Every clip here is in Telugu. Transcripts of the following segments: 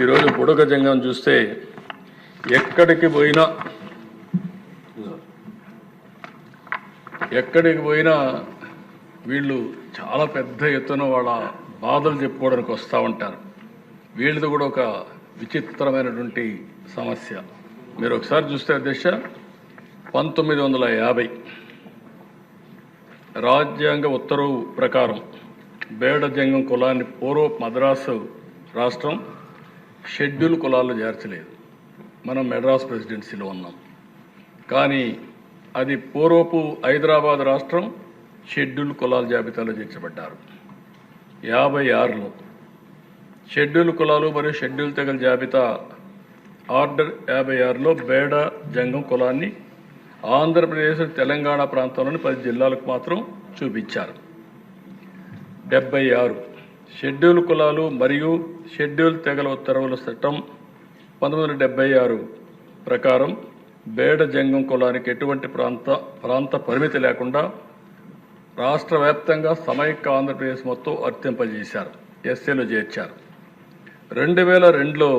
ఈరోజు బుడగ జంగం చూస్తే ఎక్కడికి పోయినా ఎక్కడికి పోయినా వీళ్ళు చాలా పెద్ద ఎత్తున వాళ్ళ బాధలు చెప్పుకోవడానికి వస్తూ ఉంటారు. వీళ్ళది కూడా ఒక విచిత్రమైనటువంటి సమస్య. మీరు ఒకసారి చూస్తే అధ్యక్ష పంతొమ్మిది వందల యాభై రాజ్యాంగ ఉత్తర్వు ప్రకారం బేడ జంగం కులాన్ని పూర్వ మద్రాసు రాష్ట్రం షెడ్యూల్ కులాల్లో చేర్చలేదు మనం మెడ్రాస్ ప్రెసిడెన్సీలో ఉన్నాం. కానీ అది పూర్వపు హైదరాబాద్ రాష్ట్రం షెడ్యూల్ కులాల జాబితాలో చేర్చబడ్డారు. యాభై ఆరులో షెడ్యూల్ కులాలు మరియు షెడ్యూల్ తెగల జాబితా ఆర్డర్ యాభై ఆరులో బేడ జంగం కులాన్ని ఆంధ్రప్రదేశ్ తెలంగాణ ప్రాంతంలోని పది జిల్లాలకు మాత్రం చూపించారు. డెబ్బై ఆరు షెడ్యూల్ కులాలు మరియు షెడ్యూల్ తెగల ఉత్తర్వుల చట్టం పంతొమ్మిది వందల డెబ్బై ఆరు ప్రకారం బేడ జంగం కులానికి ఎటువంటి ప్రాంత ప్రాంత పరిమితి లేకుండా రాష్ట్ర వ్యాప్తంగా సమైక్య ఆంధ్రప్రదేశ్ మొత్తం వర్తింపజేశారు ఎస్సీలో చేర్చారు. రెండు వేల రెండులో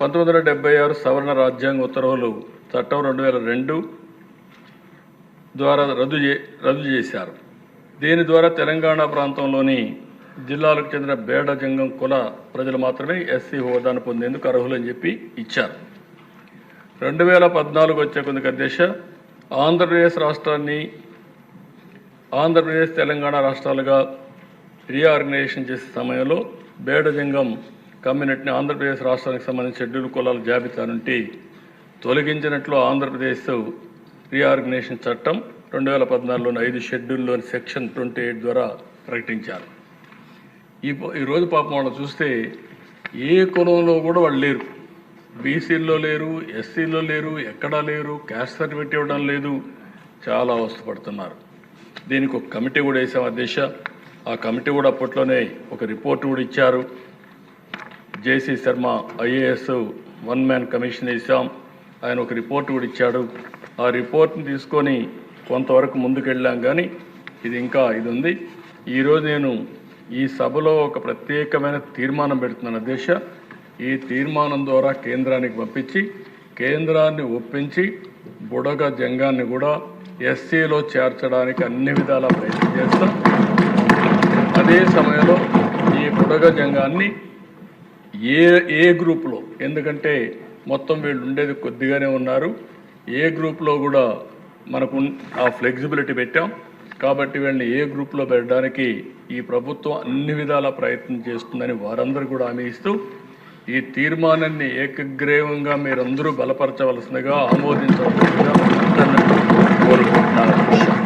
పంతొమ్మిది వందల డెబ్బై ఆరు సవరణ రాజ్యాంగ ఉత్తర్వులు చట్టం రెండు వేల రెండు ద్వారా రద్దు చే రద్దు చేశారు. దీని ద్వారా తెలంగాణ ప్రాంతంలోని జిల్లాలకు చెందిన బేడ జంగం కుల ప్రజలు మాత్రమే ఎస్సీ హోదాను పొందేందుకు అర్హులని చెప్పి ఇచ్చారు. రెండు వేల పద్నాలుగు వచ్చే కొందుకు అధ్యక్ష ఆంధ్రప్రదేశ్ రాష్ట్రాన్ని ఆంధ్రప్రదేశ్ తెలంగాణ రాష్ట్రాలుగా రీఆర్గనైజేషన్ చేసే సమయంలో బేడజంగం కమ్యూనిటీని ఆంధ్రప్రదేశ్ రాష్ట్రానికి సంబంధించిన షెడ్యూల్ కులాల జాబితా నుండి తొలగించినట్లు ఆంధ్రప్రదేశ్ రీఆర్గనైజేషన్ చట్టం రెండు వేల పద్నాలుగులోని ఐదు షెడ్యూల్లోని సెక్షన్ ట్వంటీ ఎయిట్ ద్వారా ప్రకటించారు. ఈ ఈరోజు పాపం వాళ్ళు చూస్తే ఏ కులంలో కూడా వాళ్ళు లేరు. బీసీల్లో లేరు ఎస్సీలో లేరు ఎక్కడా లేరు క్యాస్ట్ సర్టిఫికేట్ ఇవ్వడం లేదు. చాలా అవస్థపడుతున్నారు దీనికి ఒక కమిటీ కూడా వేసాం అధ్యక్ష. ఆ కమిటీ కూడా అప్పట్లోనే ఒక రిపోర్ట్ కూడా ఇచ్చారు. JC Sharma IAS one man commission వేసాం. ఆయన ఒక రిపోర్ట్ కూడా ఇచ్చాడు. ఆ రిపోర్ట్ని తీసుకొని కొంతవరకు ముందుకెళ్ళాం కానీ ఇది ఇంకా ఇది ఉంది. ఈరోజు నేను ఈ సభలో ఒక ప్రత్యేకమైన తీర్మానం పెడుతున్నాను అధ్యక్ష ఈ తీర్మానం ద్వారా కేంద్రానికి పంపించి కేంద్రాన్ని ఒప్పించి బుడగ జంగాన్ని కూడా ఎస్సీలో చేర్చడానికి అన్ని విధాలా ప్రయత్నం చేస్తాం. అదే సమయంలో ఈ బుడగ జంగాన్ని ఏ ఏ గ్రూప్లో ఎందుకంటే మొత్తం వీళ్ళు ఉండేది కొద్దిగానే ఉన్నారు ఏ గ్రూప్లో కూడా మనకు ఆ ఫ్లెక్సిబిలిటీ పెట్టాం. కాబట్టి వీళ్ళని ఏ గ్రూప్లో పెట్టడానికి ఈ ప్రభుత్వం అన్ని విధాల ప్రయత్నం చేస్తుందని వారందరూ కూడా హామీ ఇస్తూ ఈ తీర్మానాన్ని ఏకగ్రీవంగా మీరందరూ బలపరచవలసిందిగా ఆమోదించవలసిందిగా కోరుకుంటున్నారు